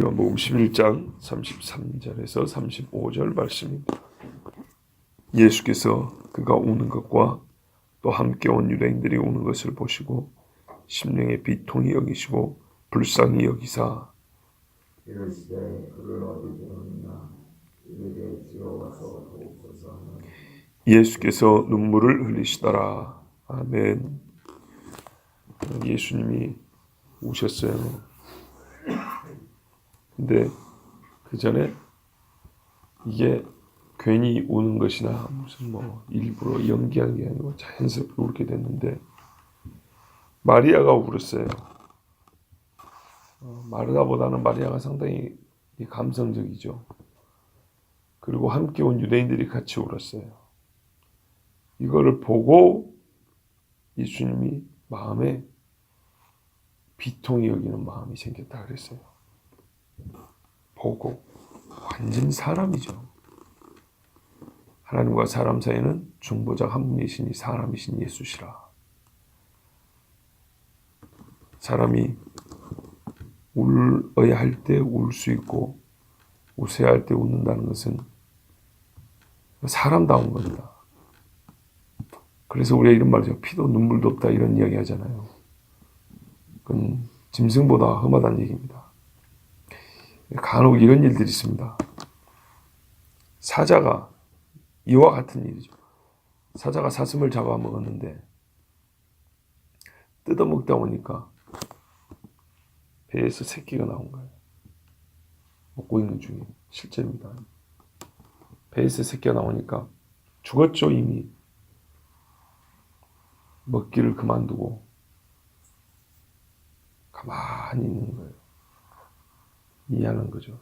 요한복음 11장 33절에서 35절 말씀입니다. 예수께서 그가 우는 것과 또 함께 온 유대인들이 우는 것을 보시고 심령의 비통이 여기시고 불쌍히 여기사 이르시되 그를 어디 두느냐 예수께서 눈물을 흘리시더라. 아멘. 예수님이 우셨어요. 근데 그 전에 이게 괜히 우는 것이나 무슨 뭐 일부러 연기한 게 아니고 자연스럽게 울게 됐는데 마리아가 울었어요. 어, 마르다보다는 마리아가 상당히 이 감성적이죠. 그리고 함께 온 유대인들이 같이 울었어요. 이거를 보고 예수님이 마음에 비통이 여기는 마음이 생겼다 그랬어요. 보고 완전 사람이죠. 하나님과 사람 사이는 중보자 한 분이시니 사람이신 예수시라. 사람이 울어야 할 때 울 수 있고 웃어야 할 때 웃는다는 것은 사람다운 겁니다. 그래서 우리가 이런 말이죠. 피도 눈물도 없다 이런 이야기 하잖아요. 그건 짐승보다 험하다는 얘기입니다. 간혹 이런 일들이 있습니다. 사자가 이와 같은 일이죠. 사자가 사슴을 잡아먹었는데 뜯어먹다 보니까 배에서 새끼가 나온 거예요. 먹고 있는 중에 실제입니다. 배에서 새끼가 나오니까 죽었죠 이미. 먹기를 그만두고 가만히 있는 거예요. 이해하는 거죠.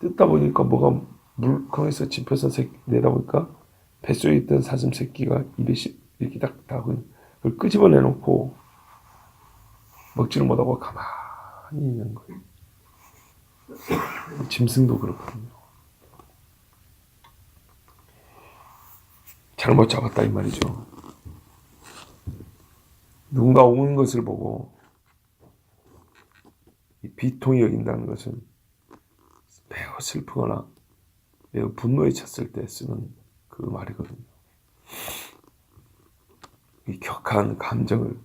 뜯다 보니까 뭐가 물컹해서 집혀서 새- 내다 보니까 뱃속에 있던 사슴 새끼가 입에 씹- 이렇게 딱 닿고 그걸 끄집어내 놓고 먹지를 못하고 가만히 있는 거예요. 짐승도 그렇거든요. 잘못 잡았다 이 말이죠. 누군가 우는 것을 보고 이 비통이 여긴다는 것은 매우 슬프거나 매우 분노에 찼을 때 쓰는 그 말이거든요. 이 격한 감정을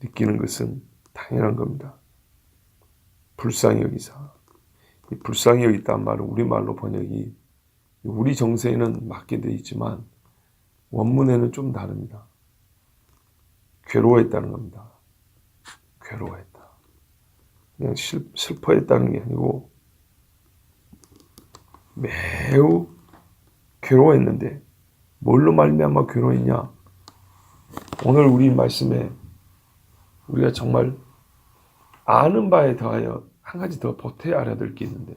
느끼는 것은 당연한 겁니다. 불쌍히 여기사. 이 불쌍히 여기다는 말은 우리말로 번역이 우리 정세에는 맞게 되어 있지만 원문에는 좀 다릅니다. 괴로워했다는 겁니다. 괴로워했다. 그냥 슬, 슬퍼했다는 게 아니고 매우 괴로워했는데 뭘로 말미암아 괴로웠냐? 오늘 우리 말씀에 우리가 정말 아는 바에 더하여 한 가지 더 보태야 알아들 게 있는데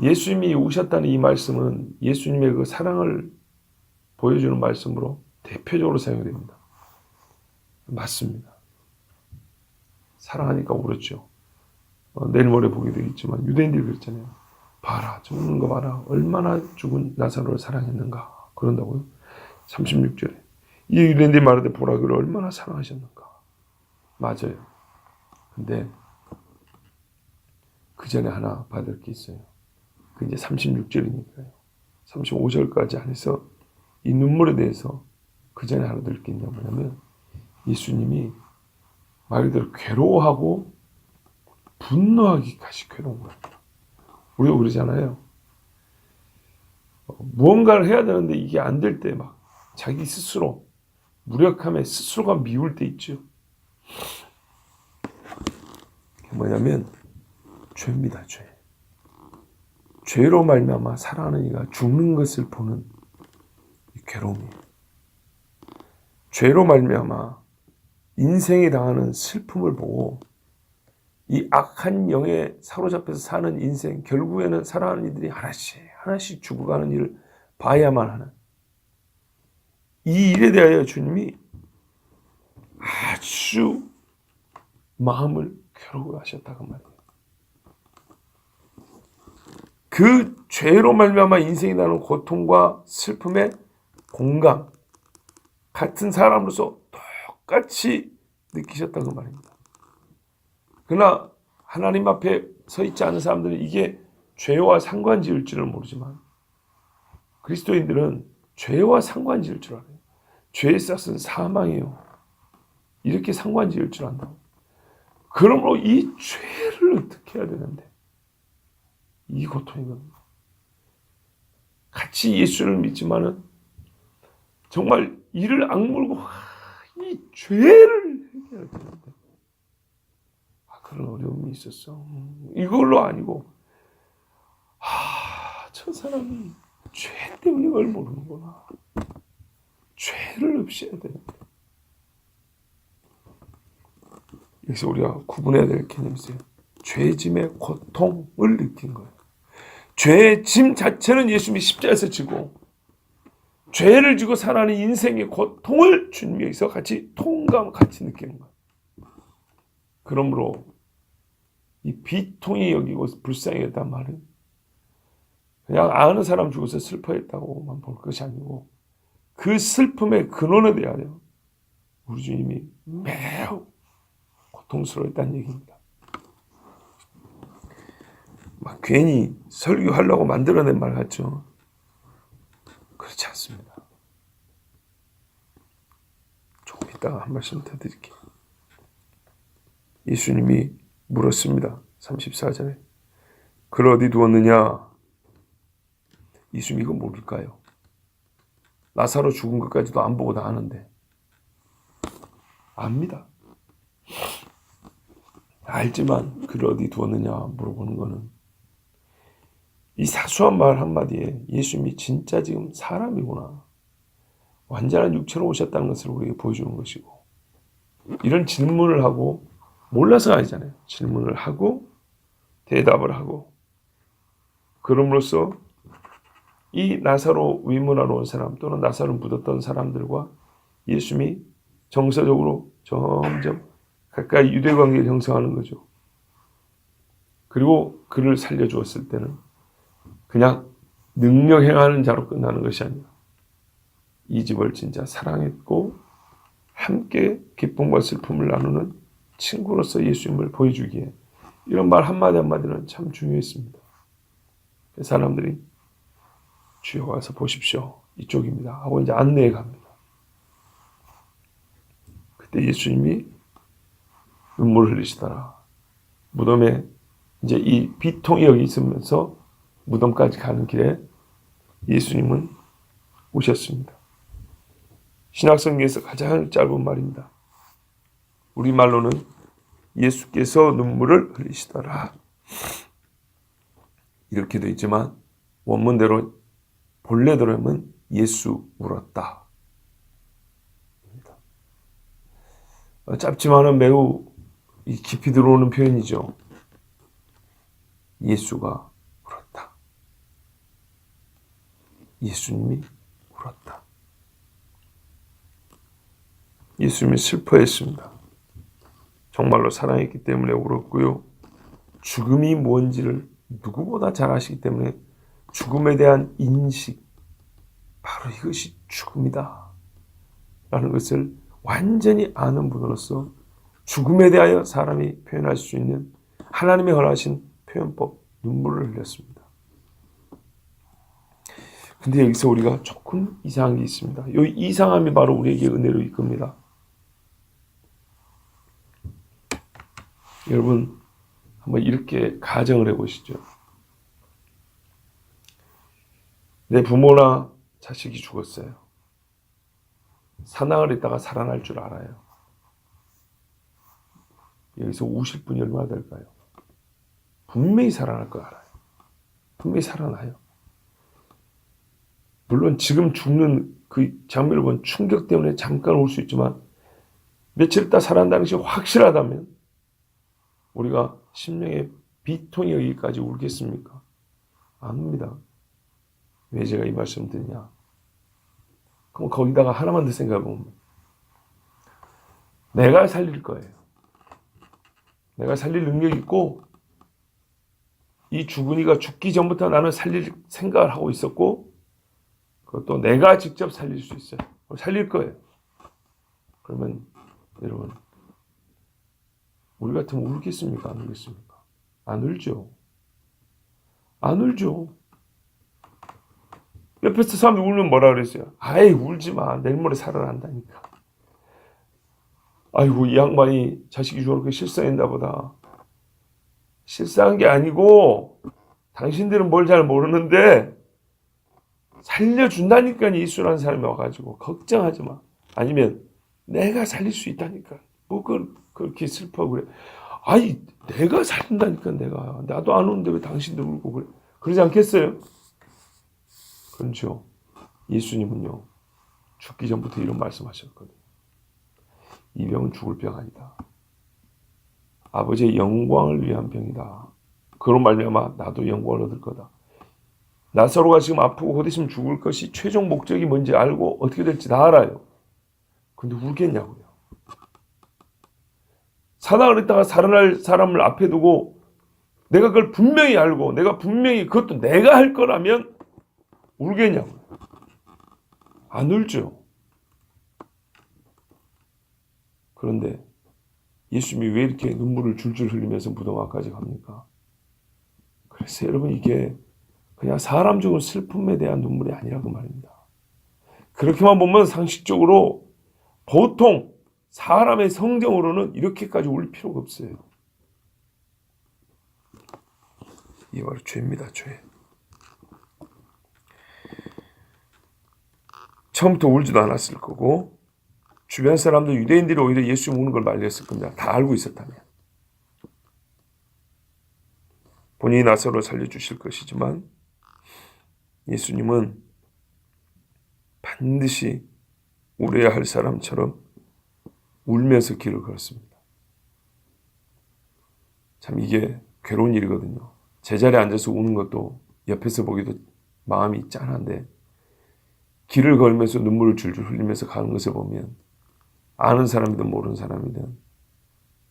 예수님이 오셨다는 이 말씀은 예수님의 그 사랑을 보여주는 말씀으로 대표적으로 사용됩니다. 맞습니다. 사랑하니까 울었죠. 어, 내일 모레 보게 되겠지만 유대인들이 그랬잖아요. 봐라, 죽는 거 봐라. 얼마나 죽은 나사로를 사랑했는가. 그런다고요. 36절에. 이 유대인들이 말하되 보라 그를 얼마나 사랑하셨는가. 맞아요. 근데 그 전에 하나 받을 게 있어요. 그 이제 36절이니까요. 35절까지 안에서 이 눈물에 대해서 그 전에 하나 들을 게 있냐 뭐냐면 예수님이 말 그대로 괴로워하고 분노하기까지 괴로운 거예요. 우리가 그러잖아요. 어, 무언가를 해야 되는데 이게 안 될 때 막 자기 스스로 무력함에 스스로가 미울 때 있죠. 뭐냐면 죄입니다, 죄. 죄로 말미암아 사랑하는 이가 죽는 것을 보는 이 괴로움이에요. 죄로 말미암아 인생에 당하는 슬픔을 보고 이 악한 영에 사로잡혀서 사는 인생 결국에는 사랑하는 이들이 하나씩 하나씩 죽어가는 일을 봐야만 하는 이 일에 대하여 주님이 아주 마음을 괴로워하셨다 그 말이에요. 그 죄로 말미암아 인생이 나는 고통과 슬픔에 공감 같은 사람으로서 똑같이 느끼셨다 그 말입니다. 그러나 하나님 앞에 서 있지 않은 사람들은 이게 죄와 상관지을 줄을 모르지만 그리스도인들은 죄와 상관지을 줄 알아요. 죄의 싹은 사망이에요. 이렇게 상관지을 줄 안다고. 그러므로 이 죄를 어떻게 해야 되는데 이 고통이거든요. 같이 예수를 믿지만은 정말 이를 악물고 이 죄를 해결해야 되는데 아, 그런 어려움이 있었어. 음, 이걸로 아니고 아, 저 사람이 죄 때문에 이걸 모르는구나. 죄를 없애야 되는데 여기서 우리가 구분해야 될 개념이 있어요. 죄짐의 고통을 느낀 거예요. 죄의 짐 자체는 예수님이 십자에서 지고 죄를 지고 살아가는 인생의 고통을 주님께서 같이 통감 같이 느끼는 거예요. 그러므로 이 비통이 여기고 불쌍했단 말은 그냥 아는 사람 죽어서 슬퍼했다고만 볼 것이 아니고 그 슬픔의 근원에 대하여 우리 주님이 매우 고통스러웠다는 얘기입니다. 막 괜히 설교하려고 만들어낸 말 같죠? 그렇지 않습니다. 조금 이따가 한 말씀 더 드릴게요. 예수님이 물었습니다. 34절에. 그를 어디 두었느냐? 예수님 이거 모를까요? 나사로 죽은 것까지도 안 보고 다 아는데. 압니다. 알지만 그를 어디 두었느냐 물어보는 거는 이 사소한 말 한마디에 예수님이 진짜 지금 사람이구나. 완전한 육체로 오셨다는 것을 우리에게 보여주는 것이고 이런 질문을 하고 몰라서가 아니잖아요. 질문을 하고 대답을 하고 그럼으로써 이 나사로 위문하러 온 사람 또는 나사로 묻었던 사람들과 예수님이 정서적으로 점점 가까이 유대 관계를 형성하는 거죠. 그리고 그를 살려주었을 때는 그냥 능력 행하는 자로 끝나는 것이 아니라 이 집을 진짜 사랑했고 함께 기쁨과 슬픔을 나누는 친구로서 예수님을 보여주기에 이런 말 한마디 한마디는 참 중요했습니다. 그 사람들이 주여 와서 보십시오. 이쪽입니다. 하고 이제 안내해 갑니다. 그때 예수님이 눈물을 흘리시더라. 무덤에 이제 이 비통이 여기 있으면서 무덤까지 가는 길에 예수님은 오셨습니다. 신학성경에서 가장 짧은 말입니다. 우리말로는 예수께서 눈물을 흘리시더라. 이렇게 되어 있지만 원문대로 본래대로 하면 예수 울었다. 어, 짧지만은 매우 깊이 들어오는 표현이죠. 예수가 울었다. 예수님이 울었다. 예수님이 슬퍼했습니다. 정말로 사랑했기 때문에 울었고요. 죽음이 뭔지를 누구보다 잘 아시기 때문에 죽음에 대한 인식, 바로 이것이 죽음이다. 라는 것을 완전히 아는 분으로서 죽음에 대하여 사람이 표현할 수 있는 하나님의 허락하신 표현법, 눈물을 흘렸습니다. 근데 여기서 우리가 조금 이상한 게 있습니다. 이 이상함이 바로 우리에게 은혜로 이끕니다. 여러분, 한번 이렇게 가정을 해보시죠. 내 부모나 자식이 죽었어요. 사망을 했다가 살아날 줄 알아요. 여기서 우실 분이 얼마나 될까요? 분명히 살아날 거 알아요. 분명히 살아나요. 물론 지금 죽는 그 장면을 본 충격 때문에 잠깐 울수 있지만 며칠 있다 살아난다는 것이 확실하다면 우리가 심령의 비통이 여기까지 울겠습니까? 아닙니다. 왜 제가 이 말씀 드리냐? 그럼 거기다가 하나만 더 생각해 보면 내가 살릴 거예요. 내가 살릴 능력이 있고 이 죽은이가 죽기 전부터 나는 살릴 생각을 하고 있었고 그것도 내가 직접 살릴 수 있어요. 살릴 거예요. 그러면 여러분 우리 같으면 울겠습니까? 안 울겠습니까? 안 울죠. 안 울죠. 옆에서 사람이 울면 뭐라 그랬어요? 아이 울지 마. 내일 모레 살아난다니까. 아이고 이 양반이 자식이 저렇게 실상했나 보다. 실상한 게 아니고 당신들은 뭘 잘 모르는데 살려준다니까 예수라는 사람이 와가지고 걱정하지 마. 아니면 내가 살릴 수 있다니까. 뭐 그렇게 슬퍼하고 그래. 아니 내가 살린다니까 내가. 나도 안 오는데 왜 당신들 울고 그래. 그러지 않겠어요? 그렇죠. 예수님은요. 죽기 전부터 이런 말씀하셨거든요. 이 병은 죽을 병 아니다. 아버지의 영광을 위한 병이다. 그런 말미암아 나도 영광을 얻을 거다. 나사로가 지금 아프고 곧 있으면 죽을 것이 최종 목적이 뭔지 알고 어떻게 될지 다 알아요. 근데 울겠냐고요. 사나을 했다가 살아날 사람을 앞에 두고 내가 그걸 분명히 알고 내가 분명히 그것도 내가 할 거라면 울겠냐고요. 안 울죠. 그런데 예수님이 왜 이렇게 눈물을 줄줄 흘리면서 무덤화까지 갑니까? 그래서 여러분 이게 그냥 사람 죽은 슬픔에 대한 눈물이 아니라고 말입니다. 그렇게만 보면 상식적으로 보통 사람의 성정으로는 이렇게까지 울 필요가 없어요. 이게 바로 죄입니다, 죄. 처음부터 울지도 않았을 거고 주변 사람들 유대인들이 오히려 예수 우는 걸 말렸을 겁니다. 다 알고 있었다면. 본인이 나서로 살려주실 것이지만 예수님은 반드시 울어야 할 사람처럼 울면서 길을 걸었습니다. 참 이게 괴로운 일이거든요. 제자리에 앉아서 우는 것도 옆에서 보기도 마음이 짠한데 길을 걸으면서 눈물을 줄줄 흘리면서 가는 것을 보면 아는 사람이든 모르는 사람이든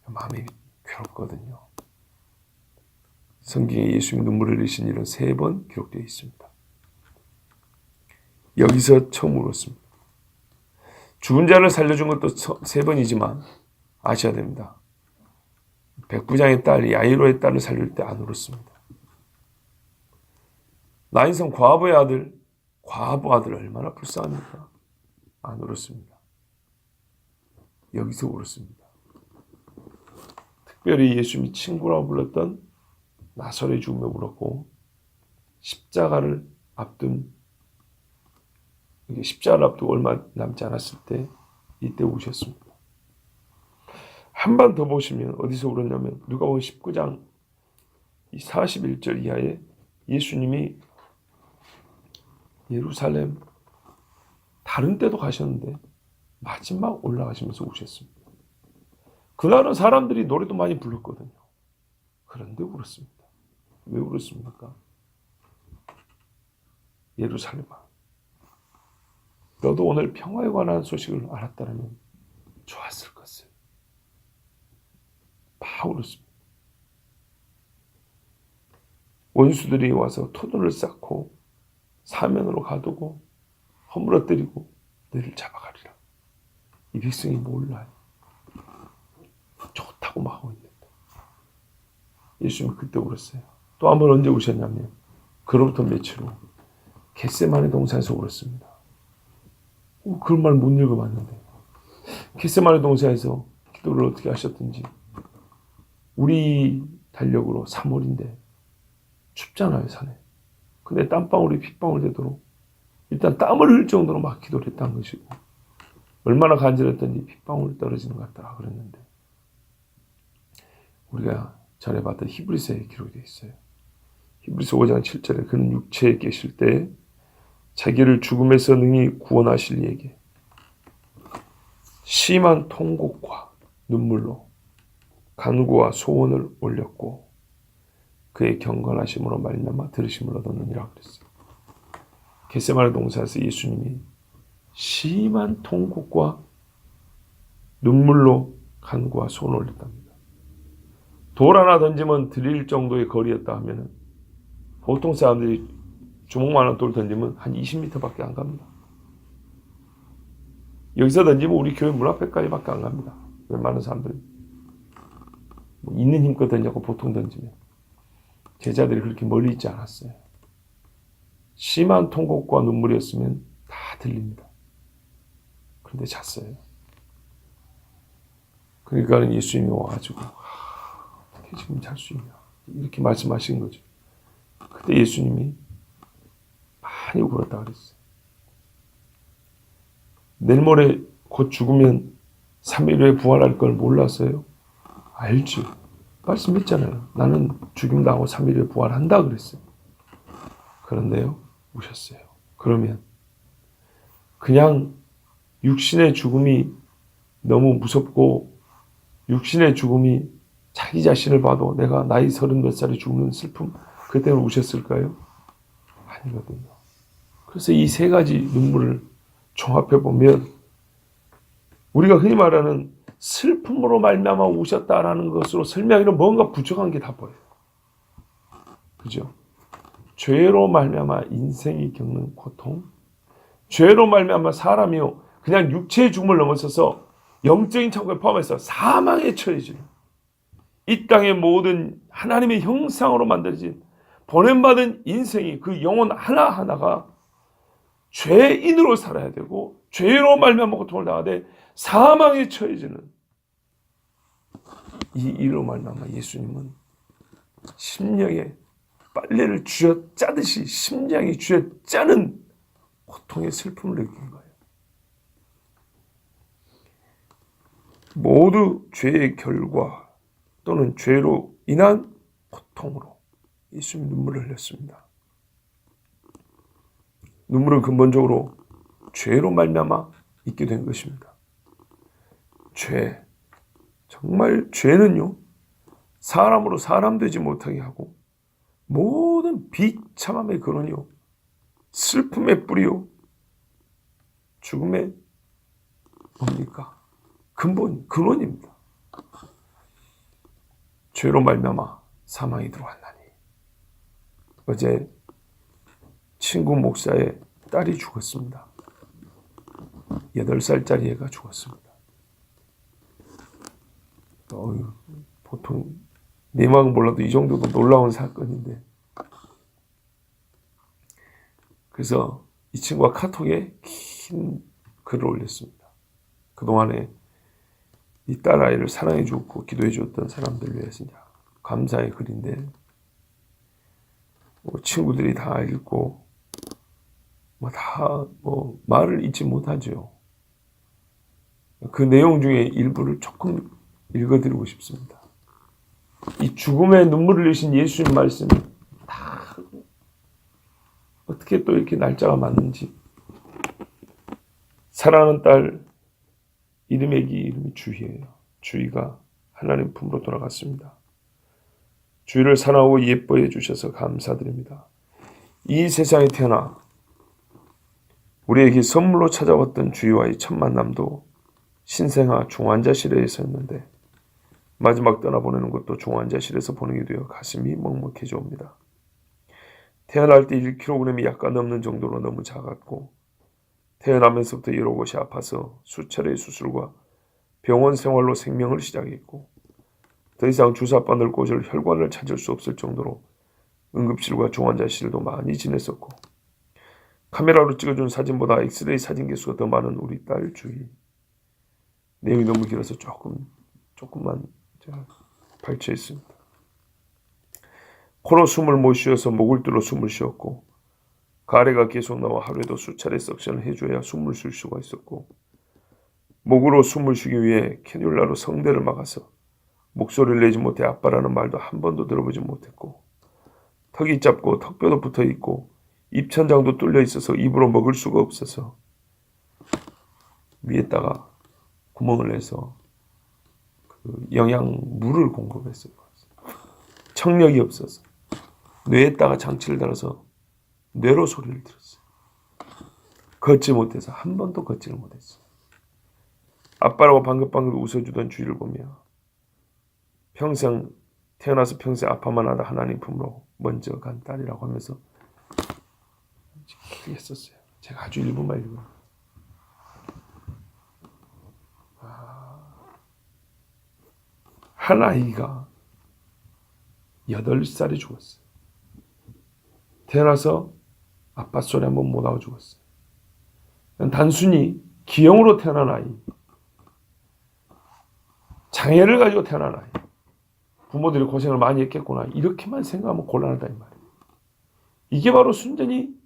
마음이 괴롭거든요. 성경에 예수님이 눈물을 흘리신 일은 세 번 기록되어 있습니다. 여기서 처음 울었습니다. 죽은 자를 살려준 것도 서- 세 번이지만 아셔야 됩니다. 백부장의 딸 야이로의 딸을 살릴 때 안 울었습니다. 나인성 과부의 아들 과부 아들 얼마나 불쌍합니까? 안 울었습니다. 여기서 울었습니다. 특별히 예수님이 친구라고 불렀던 나설의 죽음에 울었고 십자가를 앞둔 십자가를 앞두고 얼마 남지 않았을 때 이때 우셨습니다. 한 번 더 보시면 어디서 울었냐면 누가복음 19장 41절 이하에 예수님이 예루살렘 다른 때도 가셨는데 마지막 올라가시면서 우셨습니다. 그날은 사람들이 노래도 많이 불렀거든요. 그런데 울었습니다. 왜 울었습니까? 예루살렘아, 너도 오늘 평화에 관한 소식을 알았다면 좋았을 것을. 막 울었습니다. 원수들이 와서 토도를 쌓고 사면으로 가두고 허물어뜨리고 너를 잡아가리라. 이 백성이 몰라요. 좋다고 막 하고 있는데. 예수님은 그때 울었어요. 또 한 번 언제 우셨냐면 그로부터 며칠 후 겟세마네 동산에서 울었습니다. 어, 그런 말 못 읽어봤는데 겟세마네 동산에서 기도를 어떻게 하셨든지 우리 달력으로 3월인데 춥잖아요 산에. 근데 땀방울이 핏방울 되도록 일단 땀을 흘릴 정도로 막 기도를 했다는 것이고 얼마나 간절했던지 핏방울 떨어지는 것 같더라 그랬는데 우리가 전에 봤던 히브리서에 기록이 되어 있어요. 히브리서 5장 7절에 그는 육체에 계실 때 자기를 죽음에서 능히 구원하실 이에게 심한 통곡과 눈물로 간구와 소원을 올렸고 그의 경건하심으로 말미암아 들으심을 얻었느니라 그랬어요. 겟세마네 동산에서 예수님이 심한 통곡과 눈물로 간구와 소원을 올렸답니다. 돌 하나 던지면 드릴 정도의 거리였다 하면은 보통 사람들이 주먹만한 돌 던지면 한 20m밖에 안 갑니다. 여기서 던지면 우리 교회 문 앞에까지밖에 안 갑니다. 웬만한 사람들은. 뭐 있는 힘껏 던졌고 보통 던지면 제자들이 그렇게 멀리 있지 않았어요. 심한 통곡과 눈물이었으면 다 들립니다. 그런데 잤어요. 그러니까 예수님이 와가지고 하, 어떻게 지금 잘 수 있냐 이렇게 말씀하신 거죠. 그때 예수님이 많이 울었다 그랬어요. 내일 모레 곧 죽으면 3일 후에 부활할 걸 몰랐어요. 알지. 말씀했잖아요. 나는 죽임 당하고 3일 후에 부활한다 그랬어요. 그런데요, 우셨어요. 그러면 그냥 육신의 죽음이 너무 무섭고 육신의 죽음이 자기 자신을 봐도 내가 나이 서른 몇 살에 죽는 슬픔 그때는 우셨을까요? 아니거든요. 그래서 이 세 가지 눈물을 종합해 보면 우리가 흔히 말하는 슬픔으로 말미암아 우셨다라는 것으로 설명하기는 뭔가 부족한 게 다 보여요. 그죠? 죄로 말미암아 인생이 겪는 고통, 죄로 말미암아 사람이요 그냥 육체의 죽음을 넘어서서 영적인 천국에 포함해서 사망에 처해지는 이 땅의 모든 하나님의 형상으로 만들어진 보냄받은 인생이 그 영혼 하나 하나가 죄인으로 살아야 되고 죄로 말미암아 고통을 당하되 사망에 처해지는 이 일로 말미암아 예수님은 심령에 빨래를 쥐어 짜듯이 심장이 쥐어 짜는 고통의 슬픔을 느낀 거예요. 모두 죄의 결과 또는 죄로 인한 고통으로 예수님 눈물을 흘렸습니다. 눈물은 근본적으로 죄로 말미암아 있게 된 것입니다. 죄 정말 죄는요 사람으로 사람 되지 못하게 하고 모든 비참함의 근원이요 슬픔의 뿌리요 죽음의 뭡니까 근본 근원입니다. 죄로 말미암아 사망이 들어왔나니 어제 친구 목사의 딸이 죽었습니다. 8살짜리 애가 죽었습니다. 어휴, 보통 내막은 몰라도 이 정도도 놀라운 사건인데 그래서 이 친구가 카톡에 긴 글을 올렸습니다. 그동안에 이 딸 아이를 사랑해 주었고 기도해 주었던 사람들 위해서 감사의 글인데 뭐 친구들이 다 읽고 뭐다뭐 말을 잊지 못하죠. 그 내용 중에 일부를 조금 읽어드리고 싶습니다. 이 죽음의 눈물을 흘리신 예수님 말씀이 다 어떻게 또 이렇게 날짜가 맞는지 사랑하는 딸 이름의 기 이름이 주희예요. 주희가 하나님 품으로 돌아갔습니다. 주희를 사랑하고 예뻐해 주셔서 감사드립니다. 이 세상에 태어나 우리에게 선물로 찾아왔던 주희와의 첫 만남도 신생아 중환자실에 있었는데 마지막 떠나보내는 것도 중환자실에서 보내게 되어 가슴이 먹먹해져 옵니다. 태어날 때 1kg이 약간 넘는 정도로 너무 작았고 태어나면서부터 여러 곳이 아파서 수차례의 수술과 병원 생활로 생명을 시작했고 더 이상 주사 바늘 꽂을 혈관을 찾을 수 없을 정도로 응급실과 중환자실도 많이 지냈었고 카메라로 찍어준 사진보다 엑스레이 사진 개수가 더 많은 우리 딸 주희 내용이 너무 길어서 조금 조금만 제가 발췌했습니다. 코로 숨을 못 쉬어서 목을 뚫어 숨을 쉬었고 가래가 계속 나와 하루에도 수차례 석션을 해줘야 숨을 쉴 수가 있었고 목으로 숨을 쉬기 위해 캐뉼라로 성대를 막아서 목소리를 내지 못해 아빠라는 말도 한 번도 들어보지 못했고 턱이 짧고 턱뼈도 붙어 있고 입천장도 뚫려 있어서 입으로 먹을 수가 없어서 위에다가 구멍을 내서 그 영양물을 공급했어요. 청력이 없어서 뇌에다가 장치를 달아서 뇌로 소리를 들었어요. 걷지 못해서 한 번도 걷지를 못했어요. 아빠라고 방긋방긋 웃어주던 주위를 보며 평생 태어나서 평생 아파만 하다 하나님 품으로 먼저 간 딸이라고 하면서 길게 했었어요. 제가 아주 일부만 읽어요. 한 아이가 8살에 죽었어요. 태어나서 아빠 소리 한번 못 하고 죽었어요. 단순히 기형으로 태어난 아이. 장애를 가지고 태어난 아이. 부모들이 고생을 많이 했겠구나. 이렇게만 생각하면 곤란하다 이 말이에요. 이게 바로 순전히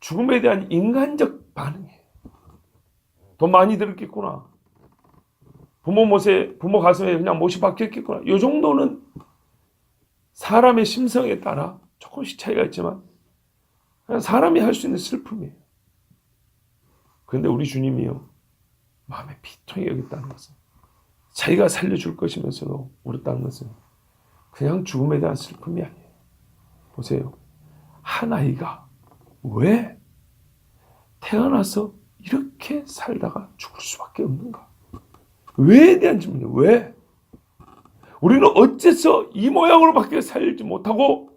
죽음에 대한 인간적 반응이에요. 돈 많이 들었겠구나. 부모 못에 부모 가슴에 그냥 못이 박혔겠구나. 이 정도는 사람의 심성에 따라 조금씩 차이가 있지만 사람이 할 수 있는 슬픔이에요. 그런데 우리 주님이요 마음에 비통히 여겼다는 것은 자기가 살려줄 것이면서도 울었다는 것은 그냥 죽음에 대한 슬픔이 아니에요. 보세요. 한 아이가 왜 태어나서 이렇게 살다가 죽을 수밖에 없는가? 왜에 대한 질문이에요. 왜? 우리는 어째서 이 모양으로밖에 살지 못하고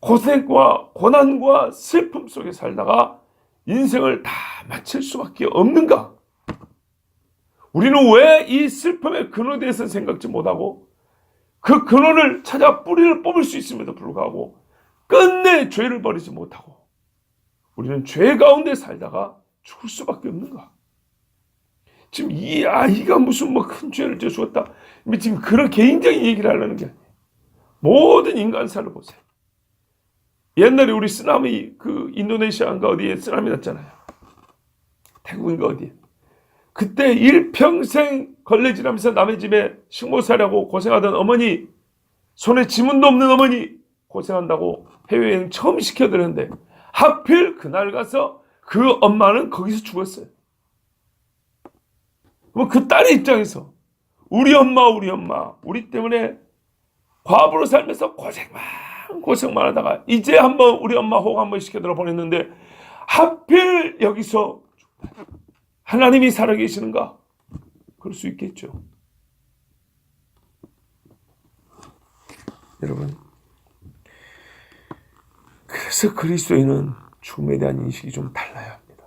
고생과 고난과 슬픔 속에 살다가 인생을 다 마칠 수밖에 없는가? 우리는 왜 이 슬픔의 근원에 대해서 생각지 못하고 그 근원을 찾아 뿌리를 뽑을 수 있음에도 불구하고 끝내 죄를 버리지 못하고 우리는 죄 가운데 살다가 죽을 수밖에 없는가? 지금 이 아이가 무슨 뭐 큰 죄를 저주었다. 지금 그런 개인적인 얘기를 하려는 게 아니에요. 모든 인간사를 보세요. 옛날에 우리 쓰나미 그 인도네시아인가 어디에 쓰나미 났잖아요. 태국인가 어디에. 그때 일평생 걸레질하면서 남의 집에 식모살이하고 고생하던 어머니 손에 지문도 없는 어머니 고생한다고 해외여행 처음 시켜드렸는데 하필 그날 가서 그 엄마는 거기서 죽었어요. 그 딸의 입장에서 우리 엄마 우리 엄마 우리 때문에 과부로 살면서 고생만 고생만 하다가 이제 한번 우리 엄마 호흡 한번 시켜들어 보냈는데 하필 여기서 하나님이 살아계시는가? 그럴 수 있겠죠. 여러분, 그래서 그리스도인은 죽음에 대한 인식이 좀 달라야 합니다.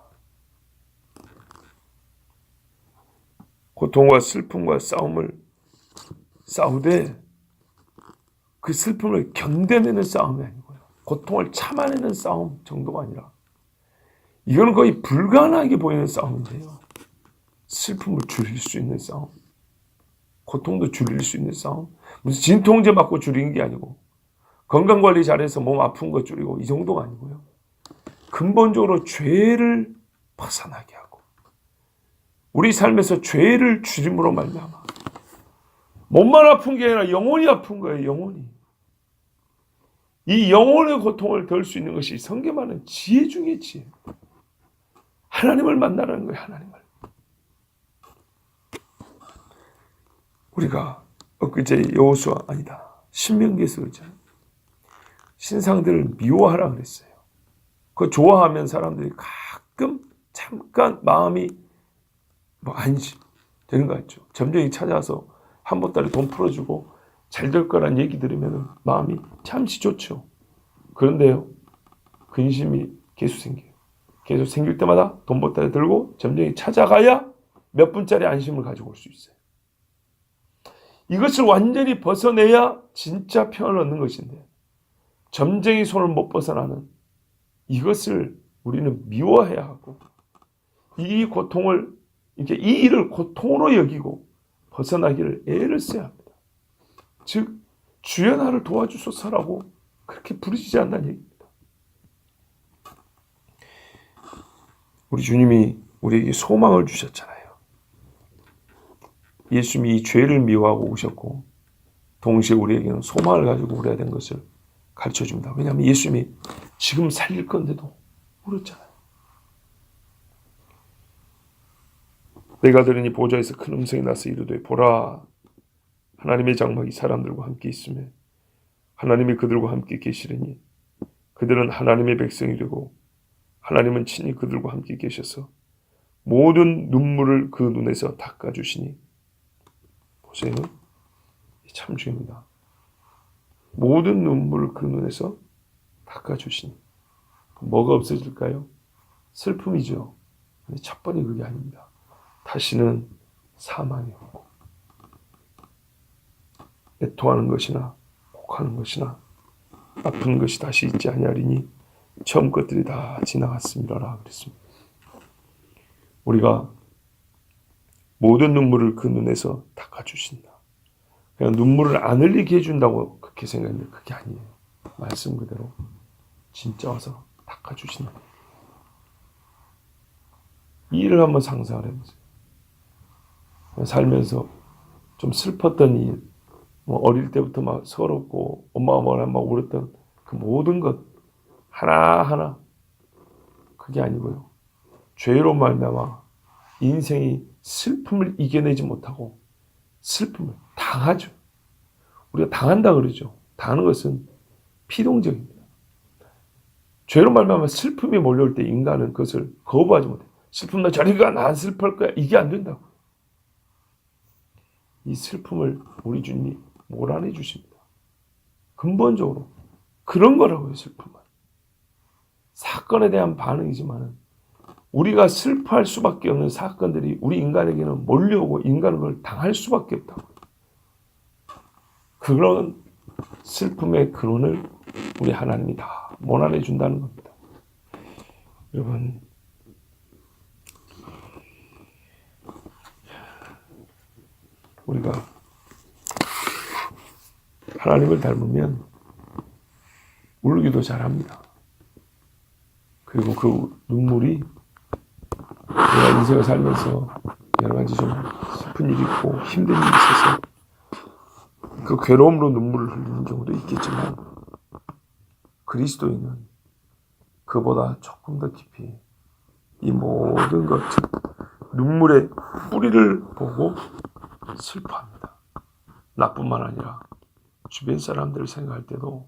고통과 슬픔과 싸움을 싸우되 그 슬픔을 견뎌내는 싸움이 아니고요. 고통을 참아내는 싸움 정도가 아니라 이거는 거의 불가능하게 보이는 싸움인데요. 슬픔을 줄일 수 있는 싸움. 고통도 줄일 수 있는 싸움. 무슨 진통제 맞고 줄이는 게 아니고 건강관리 잘해서 몸 아픈 거 줄이고 이 정도가 아니고요. 근본적으로 죄를 벗어나게 하고 우리 삶에서 죄를 줄임으로 말미암아 몸만 아픈 게 아니라 영혼이 아픈 거예요. 영혼이. 이 영혼의 고통을 덜 수 있는 것이 성경하는 지혜 중의 지혜. 하나님을 만나라는 거예요. 하나님을. 우리가 엊그제 여호수아 아니다. 신명기에서 그랬잖아요. 신상들을 미워하라 그랬어요. 그 좋아하면 사람들이 가끔 잠깐 마음이 뭐 안심 되는 거 같죠. 점쟁이 찾아와서 한 보따리 돈 풀어주고 잘 될 거란 얘기 들으면 마음이 잠시 좋죠. 그런데요, 근심이 계속 생겨요. 계속 생길 때마다 돈 보따리 들고 점쟁이 찾아가야 몇 분짜리 안심을 가지고 올 수 있어요. 이것을 완전히 벗어내야 진짜 평안을 얻는 것인데 점쟁이 손을 못 벗어나는 이것을 우리는 미워해야 하고 이 고통을 이렇게 이 일을 고통으로 여기고 벗어나기를 애를 써야 합니다. 즉 주여 나를 도와주소서라고 그렇게 부르시지 않는 얘기입니다. 우리 주님이 우리에게 소망을 주셨잖아요. 예수님이 이 죄를 미워하고 오셨고 동시에 우리에게는 소망을 가지고 우려야 된 것을 가르쳐 줍니다. 왜냐하면 예수님이 지금 살릴 건데도 울었잖아요. 내가 들으니 보좌에서 큰 음성이 나서 이르되 보라 하나님의 장막이 사람들과 함께 있으며 하나님이 그들과 함께 계시리니 그들은 하나님의 백성이 되고 하나님은 친히 그들과 함께 계셔서 모든 눈물을 그 눈에서 닦아주시니 보세요. 참 중요합니다. 모든 눈물을 그 눈에서 닦아주시니 뭐가 없어질까요? 슬픔이죠. 첫 번이 그게 아닙니다. 다시는 사망이 없고 애통하는 것이나 곡하는 것이나 아픈 것이 다시 있지 아니하리니 처음 것들이 다 지나갔음이라라 그랬습니다. 우리가 모든 눈물을 그 눈에서 닦아주신다. 그냥 눈물을 안 흘리게 해준다고 그렇게 생각했는데 그게 아니에요. 말씀 그대로 진짜 와서 닦아주신다. 이 일을 한번 상상을 해보세요. 살면서 좀 슬펐던 일, 뭐 어릴 때부터 막 서럽고 엄마가 뭐라 막 울었던 그 모든 것 하나하나 그게 아니고요. 죄로 말미암아 인생이 슬픔을 이겨내지 못하고 슬픔을 당하죠. 우리가 당한다 그러죠. 당하는 것은 피동적입니다. 죄로 말미암아 슬픔이 몰려올 때 인간은 그것을 거부하지 못해. 슬픔 나 저리 가, 난 슬플 거야. 이게 안 된다고. 이 슬픔을 우리 주님이 몰아내 주십니다. 근본적으로 그런 거라고요, 슬픔은. 사건에 대한 반응이지만은 우리가 슬퍼할 수밖에 없는 사건들이 우리 인간에게는 몰려오고 인간은 그걸 당할 수밖에 없다고. 그런 슬픔의 근원을 우리 하나님이 다 몰아내 준다는 겁니다. 여러분, 우리가 하나님을 닮으면 울기도 잘합니다. 그리고 그 눈물이 내가 인생을 살면서 여러 가지 좀 슬픈 일이 있고 힘든 일이 있어서 그 괴로움으로 눈물을 흘리는 경우도 있겠지만 그리스도인은 그보다 조금 더 깊이 이 모든 것, 즉 눈물의 뿌리를 보고 슬퍼합니다. 나뿐만 아니라 주변 사람들을 생각할 때도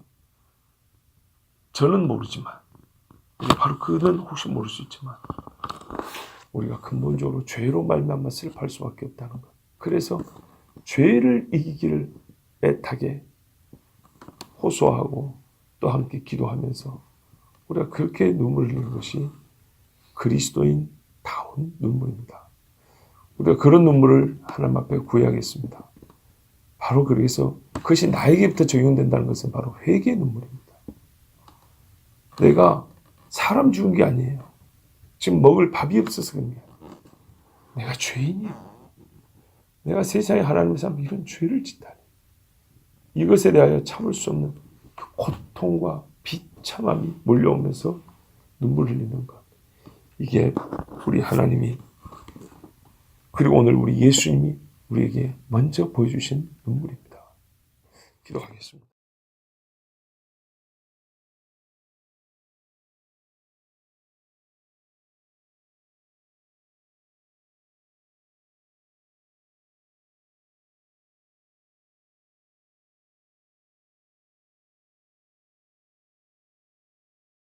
저는 모르지만 바로 그는 혹시 모를 수 있지만 우리가 근본적으로 죄로 말미암아 슬퍼할 수밖에 없다는 것. 그래서 죄를 이기기를 애타게 호소하고 또 함께 기도하면서 우리가 그렇게 눈물 흘리는 것이 그리스도인 다운 눈물입니다. 우리가 그런 눈물을 하나님 앞에 구해야겠습니다. 바로 그래서 그것이 나에게부터 적용된다는 것은 바로 회개의 눈물입니다. 내가 사람 죽은 게 아니에요. 지금 먹을 밥이 없어서 그럽니다. 내가 죄인이야. 내가 세상에 하나님의 삶 이런 죄를 짓다니. 이것에 대하여 참을 수 없는 그 고통과 비참함이 몰려오면서 눈물 흘리는 것. 이게 우리 하나님이 그리고 오늘 우리 예수님이 우리에게 먼저 보여주신 눈물입니다. 기도하겠습니다.